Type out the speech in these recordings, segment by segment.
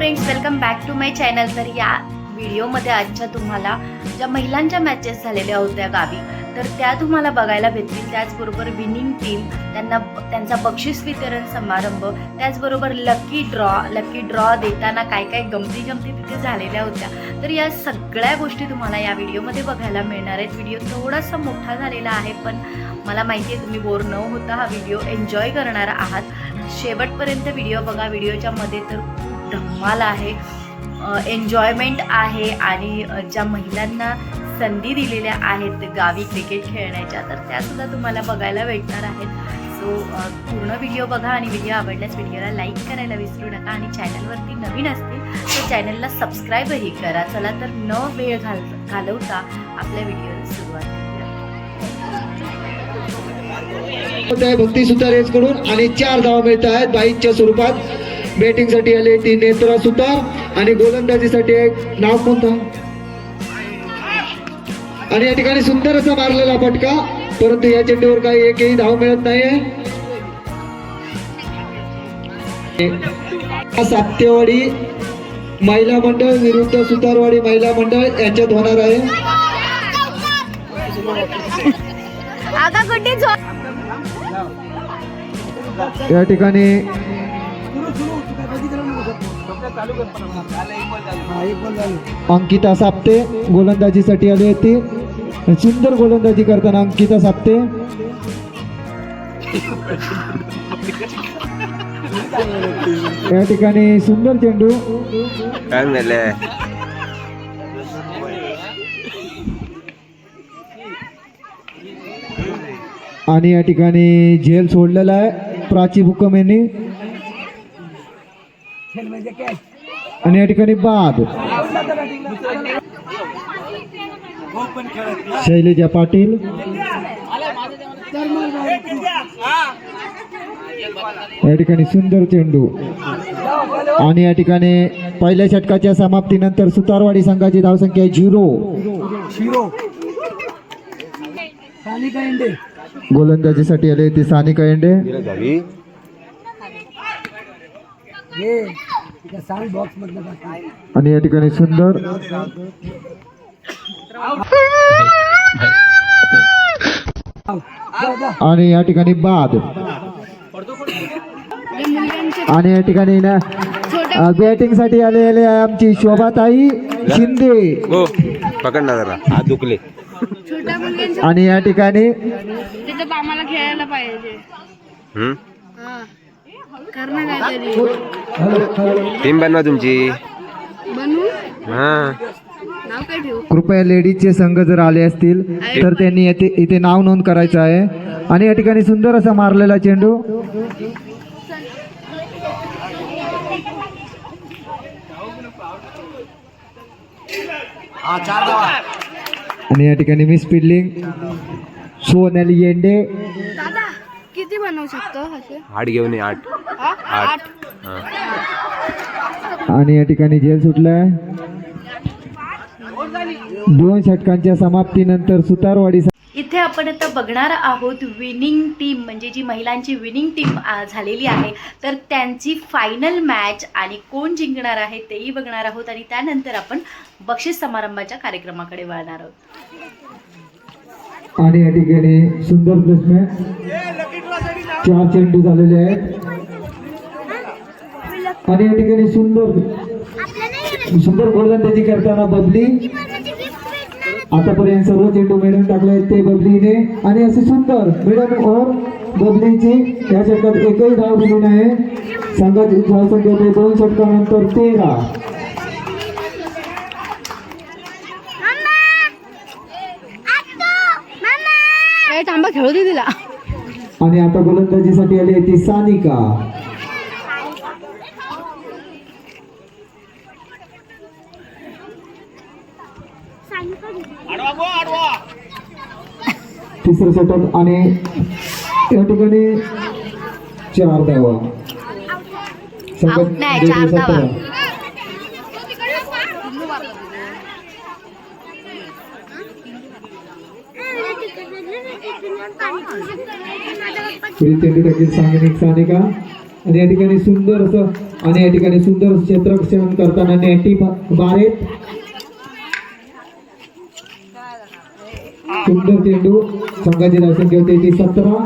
Friends welcome back to my channel तर या व्हिडिओमध्ये आजच्या तुम्हाला ज्या महिलांच्या मॅचेस झालेल्या होत्या गावी तर त्या तुम्हाला बघायला भेटतील. त्याचबरोबर विनिंग टीम त्यांना त्यांचा बक्षीस वितरण समारंभ त्याचबरोबर लकी ड्रॉ लकी ड्रॉ देताना काय काय गमती गमती तिथे झालेल्या होत्या. तर या सगळ्या गोष्टी तुम्हाला या व्हिडिओमध्ये बघायला मिळणार आहेत. व्हिडिओ थोडासा मोठा झालेला आहे पण मला माहिती आहे तुम्ही बोर न होता हा व्हिडिओ एन्जॉय करणार आहात. शेवटपर्यंत व्हिडिओ बघा. व्हिडिओच्या मध्ये तर धमाल आहे. एन्जॉयमेंट आहे आणि ज्या महिलांना संधी दिलेल्या आहेत गावी क्रिकेट खेळण्याच्या तर त्यासुद्धा तुम्हाला बघायला भेटणार आहेत. सो पूर्ण व्हिडिओ बघा आणि व्हिडिओ आवडल्यास व्हिडिओला लाईक करायला विसरू नका आणि चॅनलवरती नवीन असतील तर चॅनलला सबस्क्राईबही करा. चला तर न वेळ घाल घालवता आपल्या व्हिडिओला सुरुवात भक्ती सुतारकडून आणि चार धावा मिळत आहेत. बाईकच्या स्वरूपात. बॅटिंगसाठी आले ती नेत्रा सुतार आणि गोलंदाजीसाठी एक नाव कोणतं? आणि या ठिकाणी सुंदर असा मारलेला फटका. परंतु या चेंडूवर काही एकही धाव मिळत नाहीये. साप्तेवाडी महिला मंडळ विरुद्ध सुतारवाडी महिला मंडळ याच्यात होणार आहे. या ठिकाणी अंकिता साप्ते गोलंदाजीसाठी आली होती. सुंदर गोलंदाजी करताना अंकिता साप्ते. या ठिकाणी सुंदर चेंडू. आणि या ठिकाणी झेल सोडलेला आहे. प्राची बुक्कम यांनी. आणि या ठिकाणी बाद. शैलेजा पाटील. या ठिकाणी सुंदर चेंडू. आणि या ठिकाणी पहिल्या षटकाच्या समाप्तीनंतर सुतारवाडी संघाची धावसंख्या आहे झिरो. गोलंदाजीसाठी आले ती सानिका एंडे. आणि या ठिकाणी सुंदर आणि या ठिकाणी बाद. आणि या ठिकाणी ना बॅटिंगसाठी आले आले आहे आमची शोभाताई शिंदे. हो पकड ना जरा. हात दुखले. आणि या ठिकाणी आम्हाला खेळायला पाहिजे. टीम बनवा तुमची. हा. कृपया लेडीजचे संघ जर आले असतील तर त्यांनी येथे इथे नाव नोंद करायचं आहे. आणि या ठिकाणी सुंदर असा मारलेला चेंडू. आणि या ठिकाणी मिस फिल्डिंग. सोनाली येंडे. किती बनवू शकतो असे? आठ घेऊन ये आठ. हा? आठ. हा. आणि या ठिकाणी झेल सुटलाय. दोन षटकांच्या समाप्तीनंतर सुतारवाडी इथे आपण आता बघणार आहोत विनिंग टीम म्हणजे जी महिलांची विनिंग टीम झालेली आहे. तर त्यांची फायनल मॅच आणि कोण जिंकणार आहे तेही बघणार आहोत आणि त्यानंतर आपण बक्षीस समारंभाच्या कार्यक्रमाकडे वळणार आहोत. आणि या ठिकाणी सुंदर प्लेसमेंट चार चेंडू झालेले आहेत. आणि या ठिकाणी सुंदर सुंदर गोलंदाजी करताना बबली. आतापर्यंत सर्व चेंडू मिळून टाकले आहेत ते बबलीने. आणि असे सुंदर मिडल ओव्हर बबलीची. या षटकात एकही धाव दिली नाही. संघाची धावसंख्या ते दोन षटकानंतर तेरा. थांबा खेळू दे तिला. आणि आता गोलंदाजीसाठी आली आहे ती सानिका. तिसरं षटक आणि या ठिकाणी चार धावा Out नाही, चार सतरा. धावा. पुढील चेंडू टाकील सानिक सानिका आणि या ठिकाणी सुंदर असं आणि या ठिकाणी सुंदर क्षेत्ररक्षण करताना नेटी बारे सुंदर चेंडू संघाची धावसंख्या होती ती सतरा.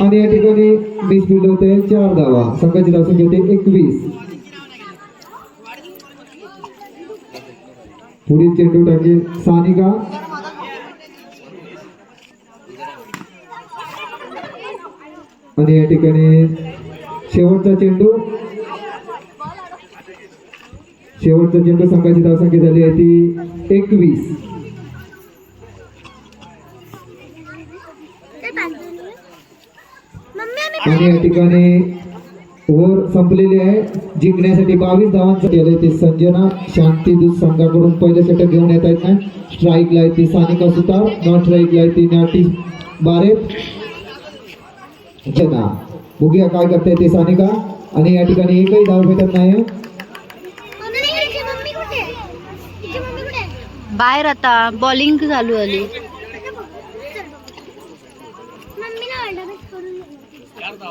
आणि या ठिकाणी वीस मिसफिल्ड होते चार धावा. संघाची धावसंख्या होती एकवीस. पुढील चेंडू टाकेल सानिका. आणि या ठिकाणी शेवटचा चेंडू. शेवटचा चेंडू संघाची धावसंख्या झाली आहे ती एकवीस. आणि या ठिकाणी ओव्हर संपलेली आहे. जिंकण्यासाठी बावीस धावांचं केलंय ते संजना. शांती दूत संघाकडून पहिले षटक घेऊन येत आहेत ना स्ट्राईकला आहे ती सानिका सुतार. नॉन स्ट्राईकला आहे ती नाटी बारे जना बघूया काय करते ते सानिका? आणि या ठिकाणी एकही धाव भेटत नाही बाहेर आता बॉलिंग चालू झाली.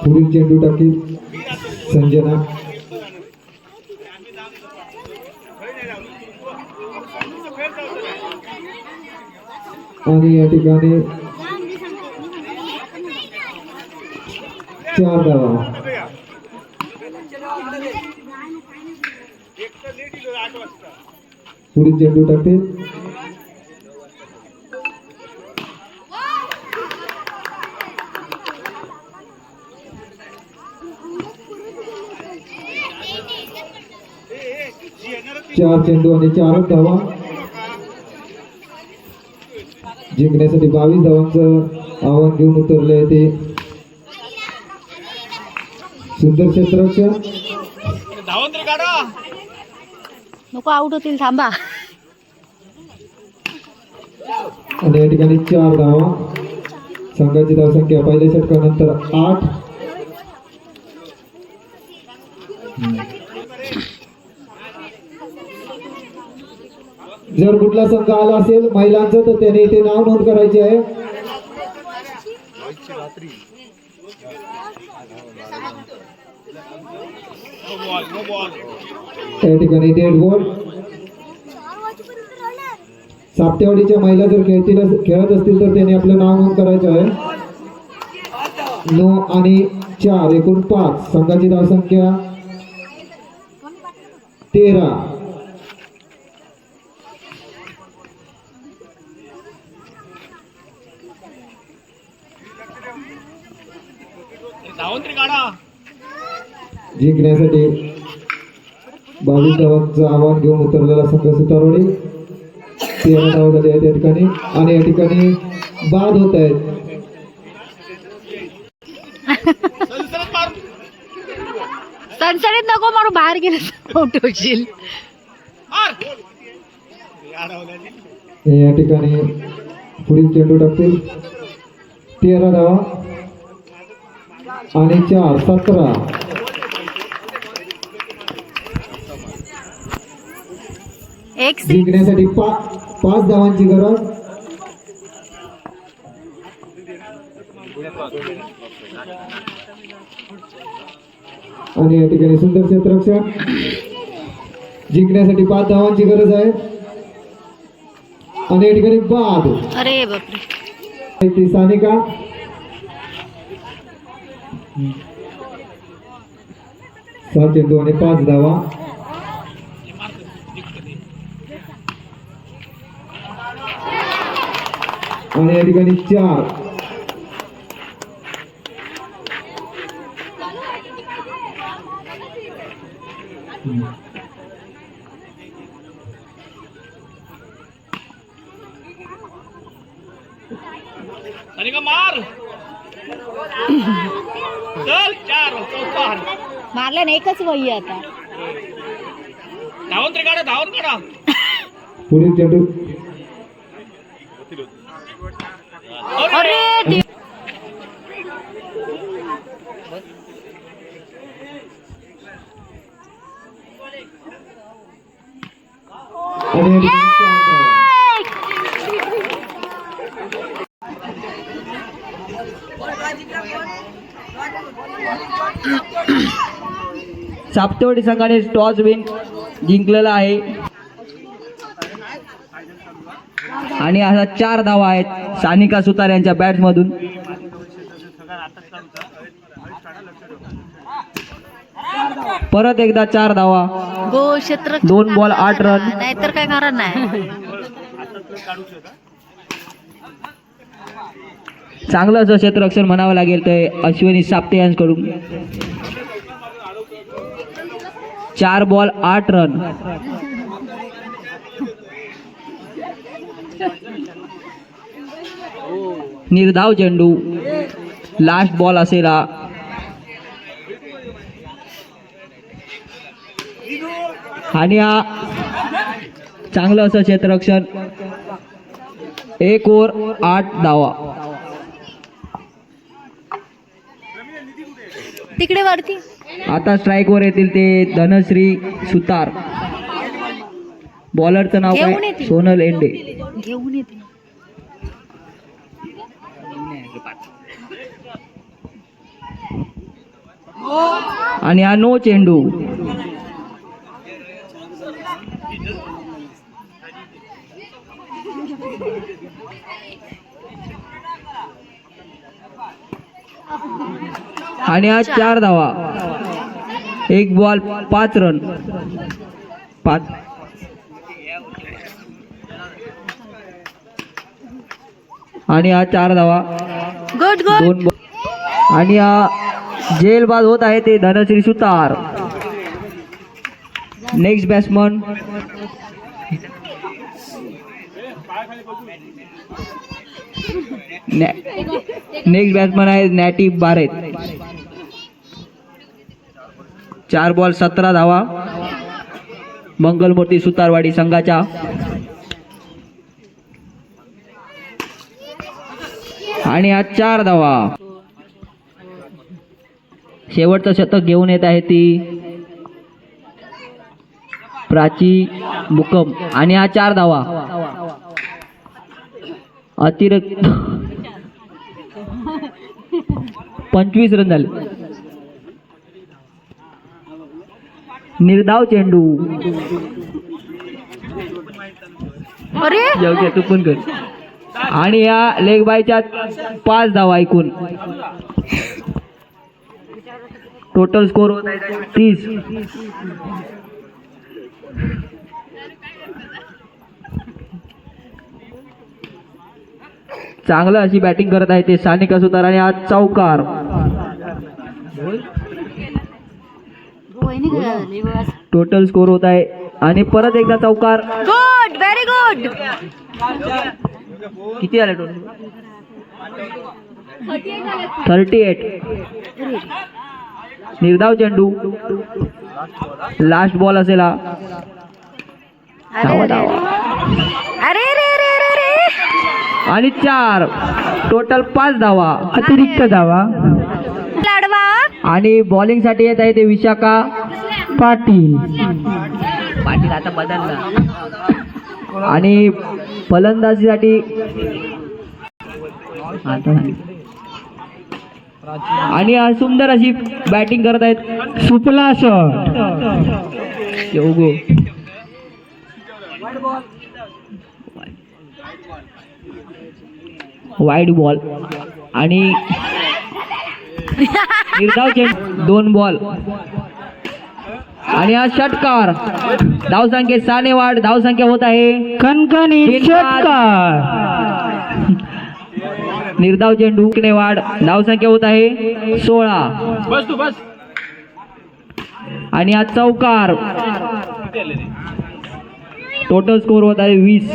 पुढील चेंडू टाकील. संजना. आणि या ठिकाणी चार धावा. पुढील चेंडू टाकतील. चार चेंडू आणि चारच धावा जिंकण्यासाठी बावीस धावांचं आव्हान घेऊन उतरले ते सुंदर क्षेत्ररक्षण नको आउट होतील थांबा. आणि या ठिकाणी चार धावा. संघाची धावसंख्या पहिल्या षटकानंतर आठ. जर कुठला संघ आला असेल महिलांचं तर त्याने इथे नाव नोंद करायचे आहे. त्या ठिकाणी डेड बॉल साप्तेवाडीच्या महिला जर खेळतील खेळत असतील तर त्यांनी आपलं नाव नोंद करायचं आहे. नऊ आणि चार एकूण पाच. संघाची धावसंख्या तेरा. जिंकण्यासाठी बावीस धावांचं आव्हान घेऊन उतरलेला संघ सुतारवाडी. तेरा धाव झाले आहेत या ठिकाणी आणि या ठिकाणी बाद होत आहेत. सणसणीत नको मारू बाहेर गेलं आउट होशील. या ठिकाणी पुढील चेंडू टाकतील. तेरा धावा. आणि चार सतरा जिंकण्यासाठी पा पाच धावांची गरज. आणि या ठिकाणी सुंदर क्षेत्ररक्षण जिंकण्यासाठी पाच धावांची गरज आहे. आणि या ठिकाणी बाद. अरे बापरे. ती सानिका. सात चेंडू आणि पाच धावा. आणि या ठिकाणी चार का मार चल चार चौकार मारल्या ना एकच वही आहे आता धावून तरी काढा धावून काढा पुढील चेंडू अरे देव. आणि या ठिकाणी चार धावा. साप्तेवाडी संघाने टॉस विन जिंकलेला आहे. आणि असा चार धावा आहेत सानिका सुतार यांच्या बॅट्समधून परत एकदा चार धावा. गो क्षेत्र दोन बॉल आठ रन नाहीतर काय कारण नाही. चांगलं असं क्षेत्ररक्षण म्हणावं लागेल ते अश्विनी साप्ते यांकडून चार बॉल आठ रन. निर्धाव चेंडू. लास्ट बॉल असेल हा. आणि हा चांगलं असं क्षेत्ररक्षण. एक ओव्हर आठ धावा. तिकडे वरती. आता स्ट्राईकवर येतील ते धनश्री सुतार. बॉलरचं नाव काय. सोनल एंडे. घेऊन येते आणि हा नो चेंडू. आणि हा चार धावा. एक बॉल पाच रन. पाच. आणि हा चार धावा. दोन बॉल. आणि हा जेल बाद होत आहे ते Dhanashree Sutar. Next batsman next batsman आहे नॅटी बारेत चार बॉल सतरा धावा. मंगलमूर्ती सुतारवाडी संघाच्या. आणि आज चार धावा. शेवटचं शतक घेऊन येत आहे ती. प्राची मुकम आणि हा चार धावा. अतिरिक्त. पंचवीस रन झाले. निर्धाव चेंडू. अरे! योग्य तू पण कर. आणि या लेग बायच्या पाच धावा ऐकून. टोटल स्कोर होत आहे तीस. चांगलं अशी बॅटिंग करत आहे ते सानिका सुतार आणि आज चौकार. टोटल स्कोर होत आहे. आणि परत एकदा चौकार. गुड व्हेरी गुड किती आले टोटल थर्टी एट निर्धाव चेंडू. लास्ट बॉल असेल हा. अरे आणि चार. टोटल पाच धावा. अतिरिक्त धावा. आणि बॉलिंगसाठी येत आहे ते विशाखा पाटील. पाटील आता बदलला. आणि फलंदाजीसाठी. आणि सुंदर अशी बॅटिंग करत आहेत सुपला शॉट योगो. वाईड बॉल आणि निर्धाव चेंडू दोन बॉल. आणि हा षटकार. धावसंख्येत साने वाढ धावसंख्या होत आहे. कणकणी षटकार. निर्धाव चेंडू वाढ धावसंख्या होत आहे सोळा. बस तू बस. आणि हा चौकार. टोटल स्कोर होत आहे वीस.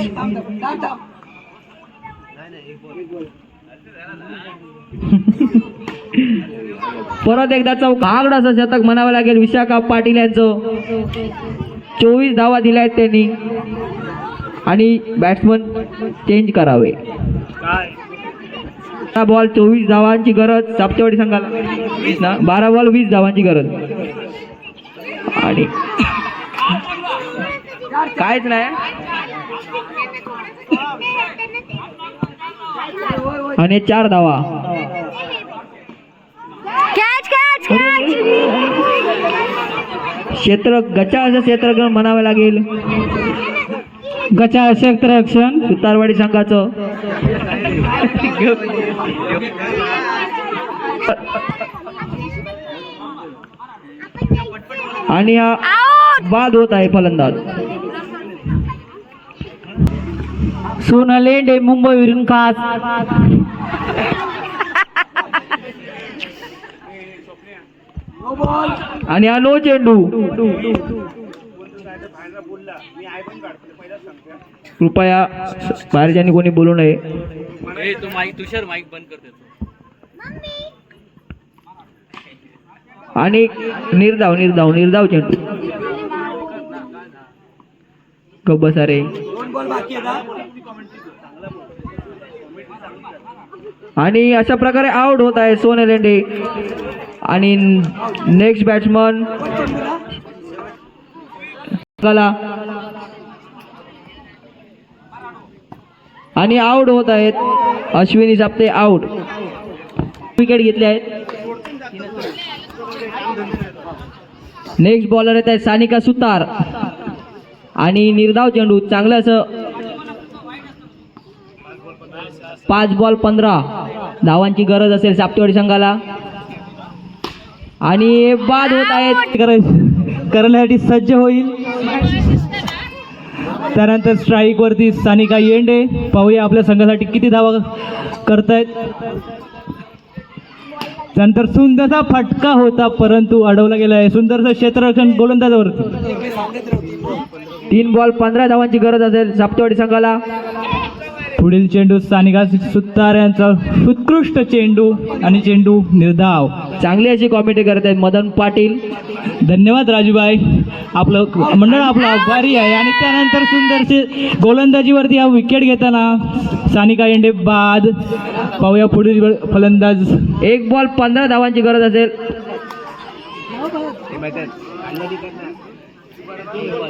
परत एकदा चौक आगड असं शतक म्हणावं लागेल विशाखा पाटील यांचं. चोवीस धावा दिल्या आहेत त्यांनी. आणि बॅट्समन चेंज करावे. बॉल चोवीस धावांची गरज. साप्तेवाडी संघाला. ना? बारा बॉल वीस धावांची गरज. आणि कायच नाही. आणि चार धावा. क्षेत्र गचा असं क्षेत्ररक्षण म्हणावं लागेल. गचा क्षेत्ररक्षण सुतारवाडी संघाचं. आणि हा बाद होत आहे फलंदाज. सोनालेंडे मुंबईवरून खास. आणि हा नो चेंडू. कृपया बाहेरच्यांनी कोणी बोलू नये. तुषार माईक बंद कर देतो. आणि निर्धाव निर्धाव निर्धाव चेंडू. गप्प बसा आणि अशा प्रकारे आउट होत आहे सोने लेंडे आणि नेक्स्ट बॅट्समन कला आणि आउट होत आहेत. अश्विनी साप्ते आउट विकेट घेतले आहेत. नेक्स्ट बॉलर येत आहे सानिका सुतार. आणि निर्धाव चेंडू चांगलं असं. पाच बॉल पंधरा. धावांची गरज असेल साप्तेवाडी संघाला. आणि बाद होत आहेत. करण्यासाठी सज्ज होईल. त्यानंतर स्ट्राईक वरती सानिका येंडे. पाहूया आपल्या संघासाठी किती धावा करतायत. त्यानंतर सुंदरसा फटका होता परंतु अडवला गेला आहे. सुंदरसं क्षेत्ररक्षण गोलंदाजावरती. तीन बॉल पंधरा धावांची गरज असेल साप्तेवाडी संघाला. पुढील चेंडू सानिका सुतार यांचा उत्कृष्ट चेंडू आणि चेंडू निर्धाव. चांगली अशी कॉमेंट्री करत आहेत मदन पाटील. धन्यवाद राजूबाई. आपलं मंडळ आपलं आभारी आहे. आणि त्यानंतर सुंदरसे गोलंदाजीवरती हा विकेट घेताना सानिका येंडे बाद. पाहूया पुढील फलंदाज. एक बॉल पंधरा धावांची गरज असेल.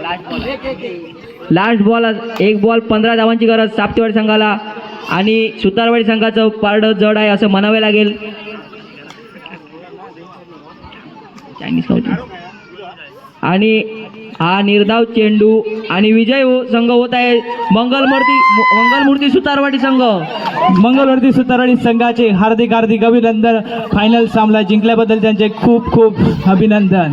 लास्ट बॉल लास्ट बॉल एक बॉल पंधरा धावांची गरज साप्तेवाडी संघाला आणि सुतारवाडी संघाचं पारडं जड आहे असं म्हणावे लागेल. आणि हा निर्धाव चेंडू आणि विजय हो- संघ होत आहे. मंगलमूर्ती मंगलमूर्ती सुतारवाडी संघ. मंगळवर्ती सुतारवाडी संघाचे हार्दिक हार्दिक अभिनंदन. फायनल सामना जिंकल्याबद्दल त्यांचे खूप खूप अभिनंदन.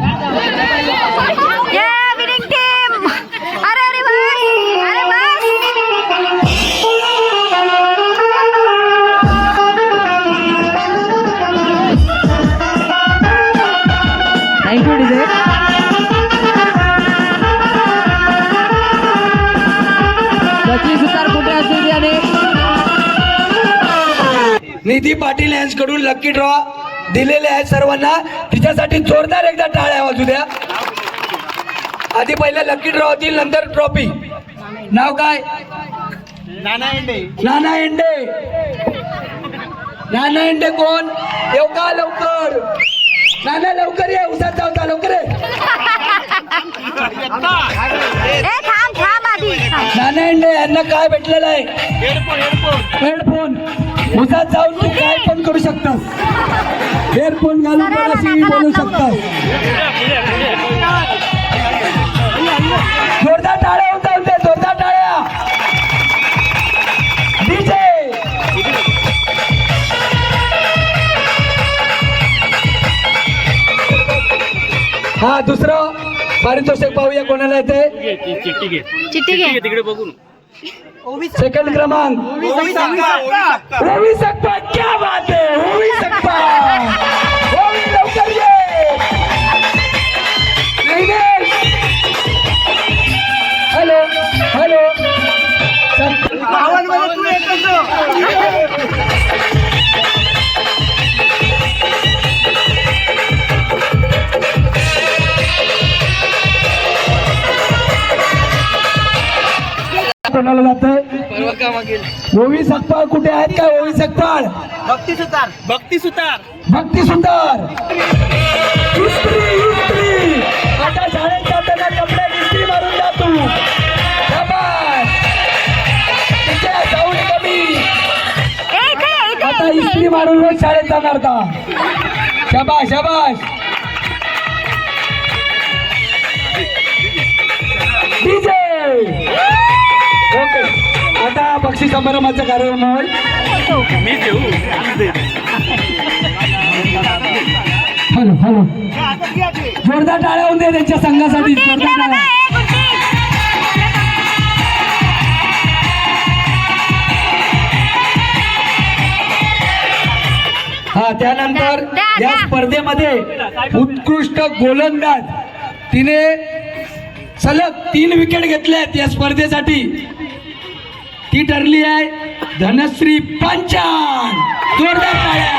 निधी पाटील यांच्याकडून लकी ड्रॉ दिलेले आहेत सर्वांना. तिच्यासाठी जोरदार एकदा टाळ्या वाजू द्या आधी पहिला लकी ड्रॉ होतील नंतर ट्रॉफी नाव काय? नाना एंडे. नाना एंडे. कोण? येऊ का लवकर? नाना लवकर ये उसात जाऊता लवकर ये. नाना एंडे यांना काय भेटलेलं आहे? Headphone headphone. हेडफोन. उसात जाऊन तू काय पण करू शकतोस. हेडफोन घालून पण अशी बोलू शकतोस. जोरदार टाळ्या होता होते जोरदार टाळ्या. डीजे. हा दुसरं पारितोषिक पाहूया कोणाला येते चिठ्ठी घे तिकडे बघून. सेकंड क्रमांक. ओवी सकपा क्या बात है. सकपा ओवी ओवी सकपाळ कुठे आहेत? काय ओवी सकपाळ भक्ती सुतार. भक्ती सुतार. भक्ती इस्त्री आता शाळेत जाताना कपडे इस्त्री मारून जा तू. आता इस्त्री मारून रोज शाळेत जाणार का शाबाश शाबाश बक्षीस समारंभाचा कार्यक्रम होईल देऊ. Hello hello. जोरदार टाळ्या होऊन दे त्यांच्या संघासाठी जोरदार टाळ्या. हा त्यानंतर या. स्पर्धेमध्ये उत्कृष्ट गोलंदाज. तिने सलग तीन विकेट घेतल्या आहेत या स्पर्धेसाठी. ती ठरली आहे धनश्री पंचान जोरदार टाळ्या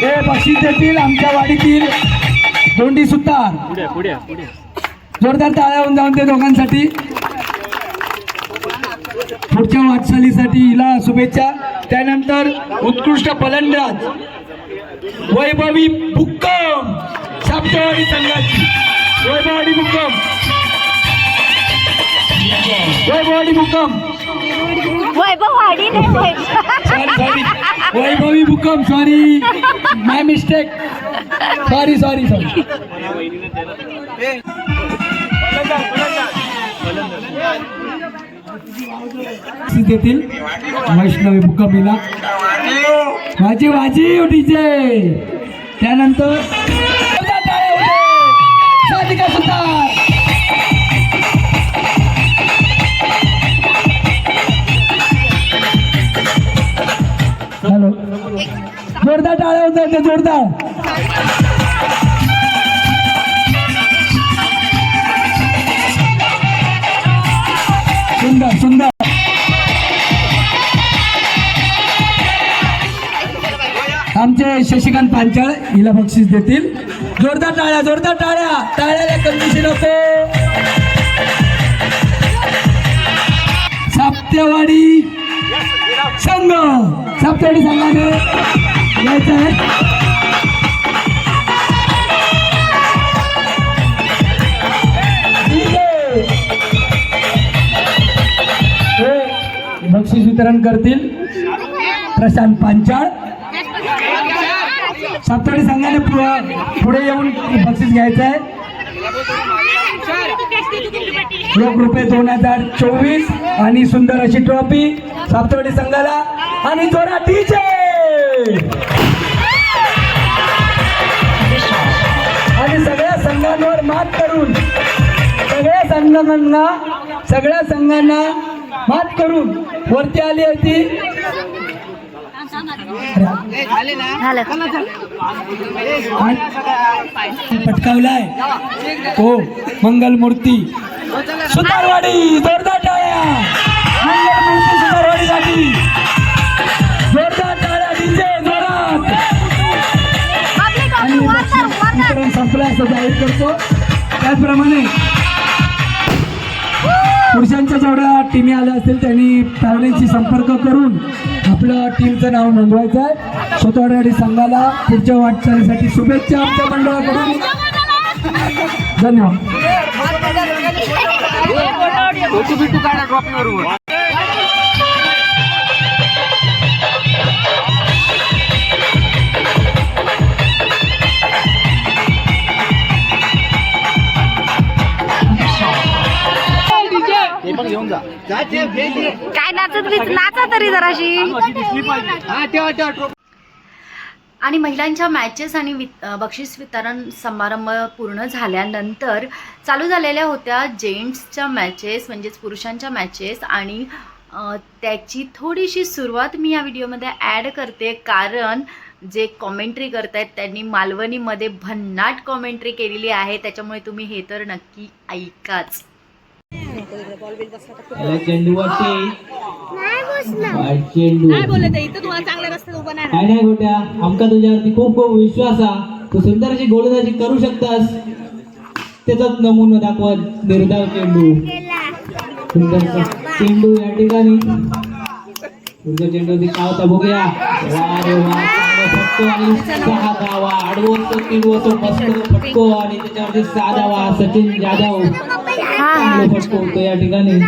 हे बक्षीस देतील आमच्या वाडीतील दोंडी सुतार. पुढे जोरदार टाळ्या होऊन जाऊन ते दोघांसाठी. पुढच्या वाटचालीसाठी हिला शुभेच्छा. त्यानंतर उत्कृष्ट फलंदाज वैभवी बुक्कम साप्तवाडी संघाची. वैभवाडी बुक्कम वैभवाडी नाही sorry Vaibhavi बुक्कम sorry my mistake sorry sorry sorry देतील वैष्णवी मुक्कामीला. माझी माझी डीजे त्यानंतर साधिका सुतार हॅलो. जोरदार टाळ्या होत ते जोरदार. सुंदर सुंदर. आमचे शशिकांत पांचाळ हिला बक्षीस देतील. जोरदार टाळ्या जोरदार टाळ्या. टाळ्याला कंडिशन होते साप्तेवाडी संघ. साप्तेवाडी संघाने यायचं आहे. हे बक्षीस वितरण करतील प्रशांत पांचाळ. साप्तावडी संघाने पुढे येऊन बक्षीस घ्यायचं आहे. रोख रुपये दोन हजार चोवीस आणि सुंदर अशी ट्रॉफी साप्तावडी संघाला आणि जोरा टीचे आणि सगळ्या संघांवर मात करून सगळ्या संघांना सगळ्या संघांना मात करून वरती आली होती. पटकावलाय. हो मंगलमूर्ती. सुतारवाडी जोरदार टाळ्या. मंगलमूर्ती सुतारवाडीसाठी जोरदार टाळ्या डीजे जोरात. असं जाहीर करतो. त्याचप्रमाणे पुरुषांच्या जेवढ्या टीमी आल्या असतील त्यांनी पॅव्हलिनशी संपर्क करून आपलं टीमचं नाव नोंदवायचं आहे स्वतःवाडी संघाला पुढच्या वाटचालीसाठी शुभेच्छा आमच्या मंडळाकडून धन्यवाद काय नाचत बीच नाचा तरी जराशी. आणि महिलांच्या मॅचेस आणि वित बक्षीस वितरण समारंभ पूर्ण झाल्यानंतर चालू झालेल्या होत्या जेंट्सच्या मॅचेस म्हणजेच पुरुषांच्या मॅचेस आणि त्याची थोडीशी सुरुवात मी या व्हिडिओमध्ये ॲड करते. कारण जे कॉमेंट्री करतायत त्यांनी मालवणीमध्ये भन्नाट कॉमेंट्री केलेली आहे. त्याच्यामुळे तुम्ही हे तर नक्की ऐकाच. काय नाही गोट्या. आमका तुझ्यावरती खूप खूप विश्वास हा. तू सुंदर अशी गोलंदाजी करू शकतास. त्याचाच नमुना दाखवत निर्धाव चेंडू. सुंदर चेंडू या ठिकाणी. चेंडूवरती काय होता बघूया. वा फटको आणि सहा धावा आडवं असतो तीन असतो फटको आणि त्याच्यावरती सहा धावा सचिन जाधव. चांगला या ठिकाणी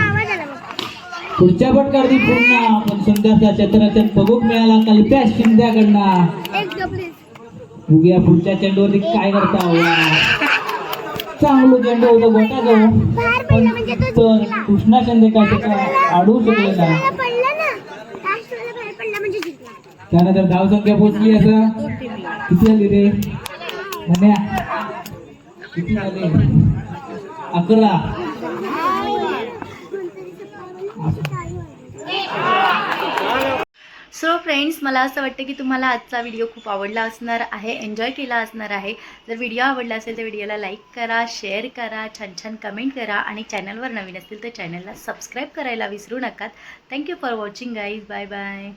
पुढच्या पटकारती पूर्ण आपण सुंदरसा क्षेत्राच्या बघूक मिळाला कल्प्या शिंद्याकडनं. उग्या पुढच्या चेंडूवरती काय करता हो? चांगलं चेंडू होतं गोटा जाऊ पण तर कृष्णा शिंदे काय त्याचा अडवू शकले नाही. त्यानंतर धावसंख्या पोचली असं. किती आली रे? म्हण्या किती आले? अकरा. सो फ्रेंड्स मला असं वाटतं की तुम्हाला आजचा व्हिडिओ खूप आवडला असणार आहे एन्जॉय केला असणार आहे. जर व्हिडिओ आवडला असेल तर व्हिडिओला लाईक करा शेअर करा छान छान कमेंट करा आणि चॅनलवर नवीन असतील तर चॅनलला सबस्क्राईब करायला विसरू नका. Thank you for watching guys bye bye